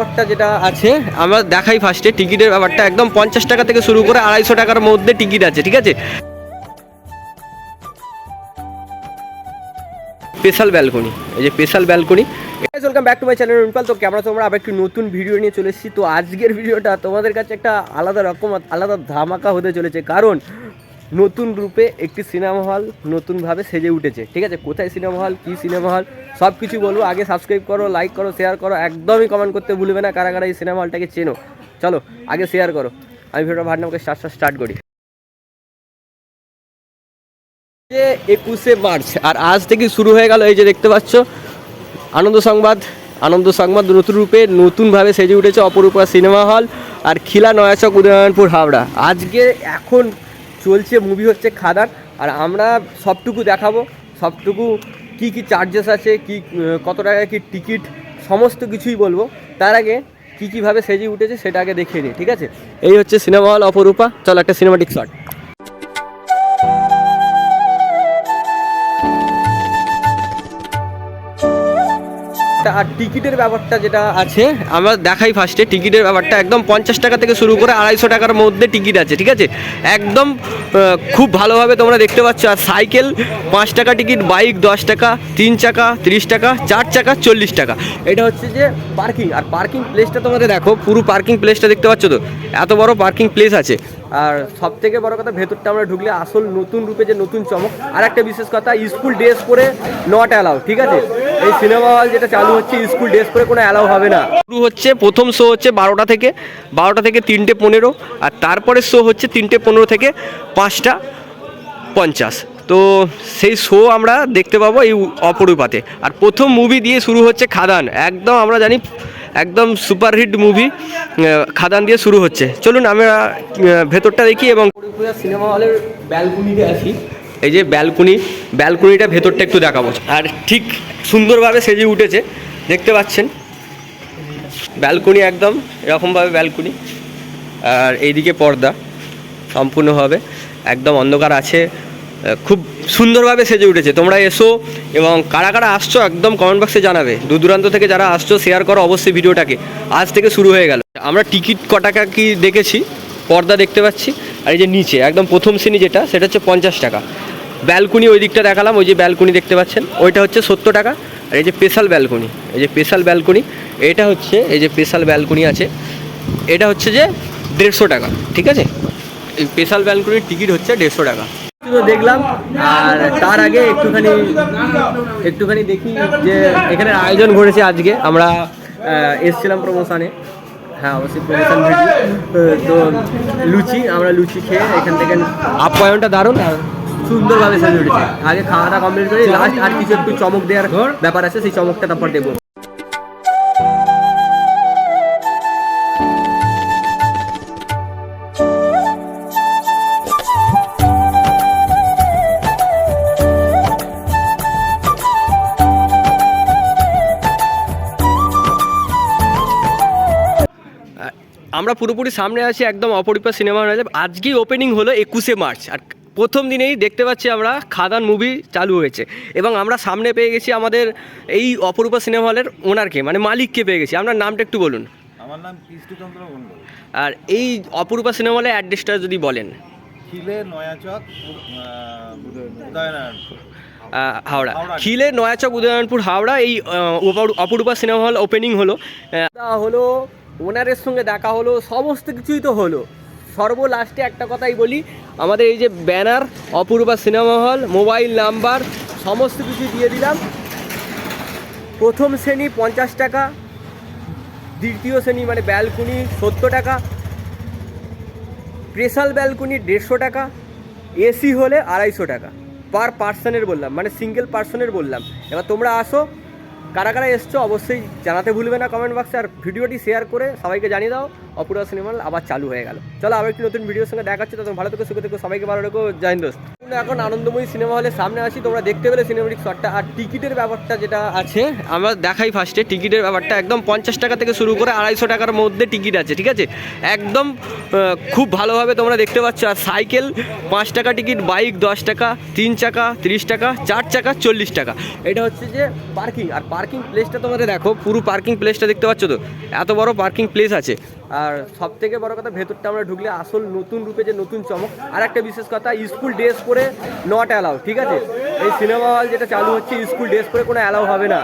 ব্যাপারটা যেটা আছে, আমরা দেখাই ফার্স্টে টিকিটের ব্যাপারটা। একদম পঞ্চাশ টাকা থেকে শুরু করে আড়াইশো টাকার মধ্যে টিকিট আছে, ঠিক আছে? স্পেশাল ব্যালকনি, এই যে special balcony. Welcome back to my channel রুনপাল তো কেমন তোমরা? আবার একটি নতুন ভিডিও নিয়ে চলে এসেছি। তো আজকের ভিডিওটা তোমাদের কাছে একটা আলাদা রকম, আলাদা ধামাকা হতে চলেছে। কারণ নতুন রূপে একটি সিনেমা হল নতুনভাবে সেজে উঠেছে। ঠিক আছে? কোথায় সিনেমা হল, কী সিনেমা হল সব কিছু বলব। আগে সাবস্ক্রাইব করো লাইক করো শেয়ার করো, একদমই কমেন্ট করতে ভুলবে না। কারা কারা এই সিনেমা হলটাকে চেনো? চলো, আগে শেয়ার করো। আমি ভিডিওটা ভাটনামকে স্টার্ট স্টার্ট করি। যে একুশে মার্চ, আর আজ থেকে শুরু হয়ে গেল এই যে দেখতে পাচ্ছ, আনন্দ সংবাদ। আনন্দ সংবাদ নতুন রূপে নতুনভাবে সেজে উঠেছে অপরূপা সিনেমা হল, আর খিলা নয়াচক উদয়নপুর হাওড়া। আজকে এখন চলছে মুভি হচ্ছে খাদান, আর আমরা সবটুকু দেখাবো, সবটুকু কি কি চার্জেস আছে, কি কত টাকা কি টিকিট সমস্ত কিছুই বলব। তার আগে কী কীভাবে সেজে উঠেছে সেটা আগে দেখিয়ে নিই ঠিক আছে? এই হচ্ছে সিনেমা হল অপরূপা, চলো একটা সিনেমাটিক শট আর টিকিটের ব্যাপারটা যেটা আছে, আমরা দেখাই ফার্স্টে টিকিটের ব্যাপারটা একদম পঞ্চাশ টাকা থেকে শুরু করে আড়াইশো টাকার মধ্যে টিকিট আছে, ঠিক আছে? একদম খুব ভালোভাবে তোমরা দেখতে পাচ্ছ। আর সাইকেল, পাঁচ টাকা টিকিট, বাইক দশ টাকা, তিন চাকা, তিরিশ টাকা, চার চাকা, চল্লিশ টাকা। এটা হচ্ছে যে পার্কিং। আর পার্কিং প্লেসটা তোমাদের দেখো, পুরো পার্কিং প্লেসটা দেখতে পাচ্ছ তো? এত বড় পার্কিং প্লেস আছে। আর সব থেকে বড় কথা, ভেতরটা আমরা ঢুকলে আসল নতুন রূপে যে নতুন চমক। আর একটা বিশেষ কথা, স্কুল ড্রেস পরে নট অ্যালাউ ঠিক আছে? এই সিনেমা হল যেটা চালু হচ্ছে স্কুল ড্রেস পরে কোনো অ্যালাউ হবে না। শুরু হচ্ছে প্রথম শো হচ্ছে বারোটা থেকে বারোটা থেকে তিনটে পনেরো আর তারপরে শো হচ্ছে তিনটে পনেরো থেকে পাঁচটা পঞ্চাশ। তো সেই শো আমরা দেখতে পাবো এই অপরূপাতে। আর প্রথম মুভি দিয়ে শুরু হচ্ছে খাদান। একদম আমরা জানি একদম সুপারহিট মুভি খাদান দিয়ে শুরু হচ্ছে। চলুন আমরা ভেতরটা দেখি এবং সিনেমা হলের ব্যালকনিতে আছি এই যে ব্যালকনি, ব্যালকনিটা ভেতরটা একটু দেখাবো। আর ঠিক সুন্দরভাবে সেজে উঠেছে, দেখতে পাচ্ছেন? ব্যালকনি একদম, এরকমভাবে ব্যালকনি। আর এইদিকে পর্দা, সম্পূর্ণভাবে একদম অন্ধকার আছে। খুব সুন্দরভাবে সেজে উঠেছে। তোমরা এসো এবং কারা কারা আসছো একদম কমেন্ট বক্সে জানাবে। দূর দূরান্ত থেকে যারা আসছো শেয়ার করো অবশ্যই ভিডিওটাকে। আজ থেকে শুরু হয়ে গেল। আমরা টিকিট কটাকা কি দেখেছি? পর্দা দেখতে পাচ্ছি। আর এই যে নিচে, একদম প্রথম শ্রেণি যেটা, সেটা হচ্ছে পঞ্চাশ টাকা। ব্যালকনি ওই দিকটা দেখালাম ওই যে ব্যালকনি দেখতে পাচ্ছেন। ওইটা হচ্ছে সত্তর টাকা। আর এই যে স্পেশাল ব্যালকনি এই যে স্পেশাল ব্যালকনি এটা হচ্ছে এই যে স্পেশাল ব্যালকনি আছে এটা হচ্ছে যে দেড়শো টাকা ঠিক আছে? এই স্পেশাল ব্যালকনির টিকিট হচ্ছে দেড়শো টাকা। তো দেখলাম আর তার আগে একটুখানি একটুখানি দেখি যে এখানে আয়োজন ঘটেছে আজকে। আমরা এসছিলাম প্রমোশনে হ্যাঁ অবশ্যই প্রমোশন ভিডিও তো লুচি আমরা লুচি খেয়ে এখান থেকে আপ্যায়নটা দারুণ। আর সুন্দরভাবে সেজে উঠেছে। আগে খাওয়া দাওয়া কমপ্লিট করে লাস্ট আর কিছু একটু চমক দেওয়ার ব্যাপার আছে সেই চমকটা তারপর দেবো আমরা পুরোপুরি সামনে আছি একদম অপরিপা সিনেমা হলে। আজকেই ওপেনিং হলো একুশে মার্চ। আর প্রথম দিনেই দেখতে পাচ্ছি আমরা খাদান মুভি চালু হয়েছে। এবং আমরা সামনে পেয়ে গেছি আমাদের এই অপরূপা সিনেমা হলের ওনারকে মানে মালিককে পেয়ে গেছি। আপনার নামটা একটু বলুন। আমার নাম কৃষ্ণচন্দ্র মণ্ডল। আর এই অপরূপা সিনেমা হলের অ্যাড্রেসটা যদি বলেন। খিলে নয়াচক উদয়নারায়ণপুর হাওড়া। খিলে নয়াচক উদয়নপুর হাওড়া। এই অপরূপা সিনেমা হল। ওপেনিং হলো হলো ওনারের সঙ্গে দেখা হলো সমস্ত কিছুই তো হলো। সর্বলাস্টে একটা কথাই বলি, আমাদের এই যে banner, Apurba cinema hall, mobile number, সমস্ত কিছু দিয়ে দিলাম। প্রথম শ্রেণি পঞ্চাশ টাকা, দ্বিতীয় শ্রেণি মানে ব্যালকনি সত্তর টাকা, স্পেশাল ব্যালকনি দেড়শো টাকা, এসি হলে আড়াইশো টাকা। পার পার্সনের বললাম মানে সিঙ্গেল পার্সনের বললাম। এবার তোমরা আসো কারা কারা এসছো অবশ্যই জানাতে ভুলবে না কমেন্ট বক্সে আর ভিডিওটি শেয়ার করে সবাইকে জানিয়ে দাও, অপূর্ব সিনেমা আবার চালু হয়ে গেল। চলো আবার একটি নতুন ভিডিওর সঙ্গে দেখাচ্ছি তখন ভালো থেকে, সুখে থেকে, সবাইকে ভালো রেখো, জয় হিন্দ। দোস্ত এখন আনন্দময়ী সিনেমা হলের সামনে আছি। তোমরা দেখতে পেলে সিনেমাটিক শটটা আর টিকিটের ব্যাপারটা যেটা আছে, আমরা দেখাই ফার্স্টে টিকিটের ব্যাপারটা একদম পঞ্চাশ টাকা থেকে শুরু করে আড়াইশো টাকার মধ্যে টিকিট আছে, ঠিক আছে? একদম খুব ভালোভাবে তোমরা দেখতে পাচ্ছ। আর সাইকেল, পাঁচ টাকা টিকিট, বাইক দশ টাকা, তিন চাকা, তিরিশ টাকা, চার চাকা, চল্লিশ টাকা। এটা হচ্ছে যে পার্কিং আর পার্কিং প্লেসটা তোমাদের দেখো, পুরো পার্কিং প্লেসটা দেখতে পাচ্ছ তো? এত বড় পার্কিং প্লেস আছে। আর সব থেকে বড় কথা, ভেতরটা আমরা ঢুকলে আসল নতুন রূপে যে নতুন চমক। আর একটা বিশেষ কথা, স্কুল ড্রেস পরে নট অ্যালাউ ঠিক আছে? এই সিনেমা হল যেটা চালু হচ্ছে, স্কুল ড্রেস পরে কোনো অ্যালাউ হবে না।